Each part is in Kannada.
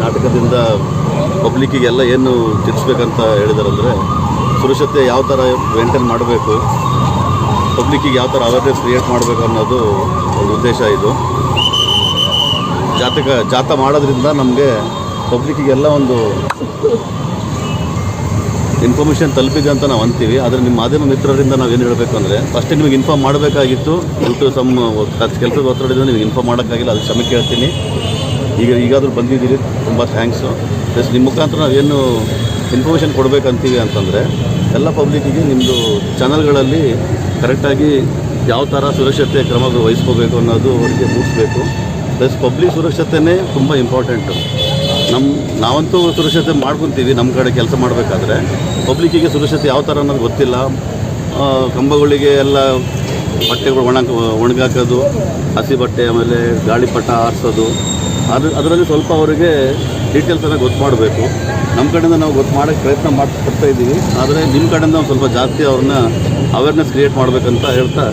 ನಾಟಕದಿಂದ ಪಬ್ಲಿಕ್ಕಿಗೆಲ್ಲ ಏನು ತಿಳಿಸ್ಬೇಕಂತ ಹೇಳಿದಾರಂದರೆ ಸುರಕ್ಷತೆ ಯಾವ ಥರ ಮೇಂಟೈನ್ ಮಾಡಬೇಕು ಪಬ್ಲಿಕ್ಕಿಗೆ ಯಾವ ಥರ ಅವೇರ್ನೆಸ್ ಕ್ರಿಯೇಟ್ ಮಾಡಬೇಕು ಅನ್ನೋದು ಒಂದು ಉದ್ದೇಶ ಇದು. ಜಾತಕ, ಜಾತ ಮಾಡೋದ್ರಿಂದ ನಮಗೆ ಪಬ್ಲಿಕ್ಕಿಗೆಲ್ಲ ಒಂದು ಇನ್ಫಾರ್ಮೇಷನ್ ತಲುಪಿದೆ ಅಂತ ನಾವು ಅಂತೀವಿ. ಆದರೆ ನಿಮ್ಮ ಮಾಧ್ಯಮ ಮಿತ್ರರಿಂದ ನಾವು ಏನು ಹೇಳಬೇಕು ಅಂದರೆ ಫಸ್ಟ್ ನಿಮಗೆ ಇನ್ಫಾರ್ಮ್ ಮಾಡಬೇಕಾಗಿತ್ತು. ಡ್ಯೂ ಟು ಸಮ್ ಕೆಲಸದ ಒತ್ತಡದಿಂದ ನಿಮಗೆ ಇನ್ಫಾರ್ಮ್ ಮಾಡೋಕ್ಕಾಗಿಲ್ಲ. ಅದು ಕ್ಷಮೆ ಕೇಳ್ತೀನಿ. ಈಗ, ಈಗಾದರೂ ಬಂದಿದ್ದೀರಿ. ತುಂಬ ಥ್ಯಾಂಕ್ಸು ಪ್ಲಸ್ ನಿಮ್ಮ ಮುಖಾಂತರ ನಾವೇನು ಇನ್ಫಾರ್ಮೇಷನ್ ಕೊಡಬೇಕಂತೀವಿ ಅಂತಂದರೆ, ಎಲ್ಲ ಪಬ್ಲಿಕ್ಕಿಗೆ ನಿಮ್ಮದು ಚಾನಲ್ಗಳಲ್ಲಿ ಕರೆಕ್ಟಾಗಿ ಯಾವ ಥರ ಸುರಕ್ಷತೆ ಕ್ರಮಗಳು ವಹಿಸ್ಕೋಬೇಕು ಅನ್ನೋದು ಅವರಿಗೆ ಮೂಡಿಸ್ಬೇಕು. ಪ್ಲಸ್ ಪಬ್ಲಿಕ್ ಸುರಕ್ಷತೆನೇ ತುಂಬ ಇಂಪಾರ್ಟೆಂಟು ನಮ್ಮ ನಾವಂತೂ ಸುರಕ್ಷತೆ ಮಾಡ್ಕೊತೀವಿ ನಮ್ಮ ಕಡೆ ಕೆಲಸ ಮಾಡಬೇಕಾದ್ರೆ. ಪಬ್ಲಿಕ್ಕಿಗೆ ಸುರಕ್ಷತೆ ಯಾವ ಥರ ಅನ್ನೋದು ಗೊತ್ತಿಲ್ಲ. ಕಂಬಗಳಿಗೆ ಎಲ್ಲ ಬಟ್ಟೆಗಳು ಒಣ ಒಣಗಾಕೋದು, ಹಸಿ ಬಟ್ಟೆ, ಆಮೇಲೆ ಗಾಳಿಪಟ ಆರಿಸೋದು. ಅದು, ಅದರಲ್ಲಿ ಸ್ವಲ್ಪ ಅವರಿಗೆ ಡೀಟೇಲ್ಸನ್ನು ಗೊತ್ತು ಮಾಡಬೇಕು ನಮ್ಮ ಕಡೆಯಿಂದ ನಾವು ಗೊತ್ತು ಮಾಡೋಕ್ಕೆ ಪ್ರಯತ್ನ ಮಾಡ್ತಾ ಇದ್ದೀವಿ. ಆದರೆ ನಿಮ್ಮ ಕಡೆಯಿಂದ ಒಂದು ಸ್ವಲ್ಪ ಜಾಸ್ತಿ ಅವ್ರನ್ನ ಅವೇರ್ನೆಸ್ ಕ್ರಿಯೇಟ್ ಮಾಡಬೇಕಂತ ಹೇಳ್ತಾ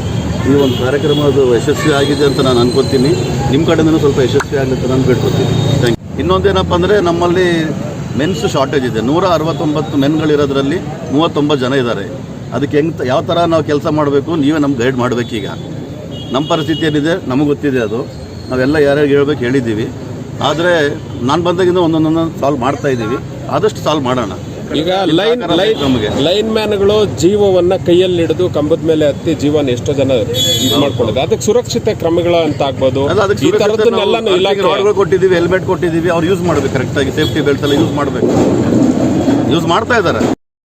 ಈ ಒಂದು ಕಾರ್ಯಕ್ರಮ ಅದು ಯಶಸ್ವಿ ಆಗಿದೆ ಅಂತ ನಾನು ಅನ್ಕೊತೀನಿ. ನಿಮ್ಮ ಕಡೆಯಿಂದನೂ ಸ್ವಲ್ಪ ಯಶಸ್ವಿ ಆಗಲಿ ಅಂತ ನಾನು ಬೇಡ್ಕೊತೀನಿ. ಥ್ಯಾಂಕ್ ಯು ಇನ್ನೊಂದೇನಪ್ಪ ಅಂದರೆ ನಮ್ಮಲ್ಲಿ ಮೆನ್ಸ್ ಶಾರ್ಟೇಜ್ ಇದೆ. ನೂರ ಅರವತ್ತೊಂಬತ್ತು ಮೆನ್ಗಳಿರೋದ್ರಲ್ಲಿ ಮೂವತ್ತೊಂಬತ್ತು ಜನ ಇದ್ದಾರೆ. ಅದಕ್ಕೆ ಹೆಂಗೆ ಯಾವ ಥರ ನಾವು ಕೆಲಸ ಮಾಡಬೇಕು ನೀವೇ ನಮ್ಗೆ ಗೈಡ್ ಮಾಡಬೇಕೀಗ ನಮ್ಮ ಪರಿಸ್ಥಿತಿ ಏನಿದೆ ನಮಗೆ ಗೊತ್ತಿದೆ ಅದು. ನಾವೆಲ್ಲ ಯಾರ್ಯಾರು ಹೇಳ್ಬೇಕು ಹೇಳಿದ್ದೀವಿ. ಆದರೆ ನಾನು ಬಂದಾಗಿಂದ ಒಂದೊಂದೊಂದು ಸಾಲ್ವ್ ಮಾಡ್ತಾ ಇದ್ದೀವಿ. ಆದಷ್ಟು ಸಾಲ್ವ್ ಮಾಡೋಣ. ಈಗ ಲೈನ್ ಲೈನ್ ಲೈನ್ ಮ್ಯಾನ್ಗಳು ಜೀವವನ್ನ ಕೈಯಲ್ಲಿ ಹಿಡಿದು ಕಂಬದ ಮೇಲೆ ಹತ್ತಿ ಜೀವನ ಎಷ್ಟೋ ಜನ ಇದು ಮಾಡ್ಕೊಂಡಿದ್ದಾರೆ. ಅದಕ್ಕೆ ಸುರಕ್ಷಿತ ಕ್ರಮಗಳು ಅಂತ ಆಗ್ಬೋದು. ಈ ತರದನ್ನೆಲ್ಲ ಇಲಾಖೆ ರಾಡ್ಗಳು ಕೊಟ್ಟಿದ್ದೀವಿ ಹೆಲ್ಮೆಟ್ ಕೊಟ್ಟಿದ್ದೀವಿ ಅವ್ರು ಯೂಸ್ ಮಾಡಬೇಕು ಕರೆಕ್ಟಾಗಿ ಸೇಫ್ಟಿ ಬೆಲ್ಟ್ ಎಲ್ಲ ಯೂಸ್ ಮಾಡಬೇಕು. ಯೂಸ್ ಮಾಡ್ತಾ ಇದ್ದಾರೆ.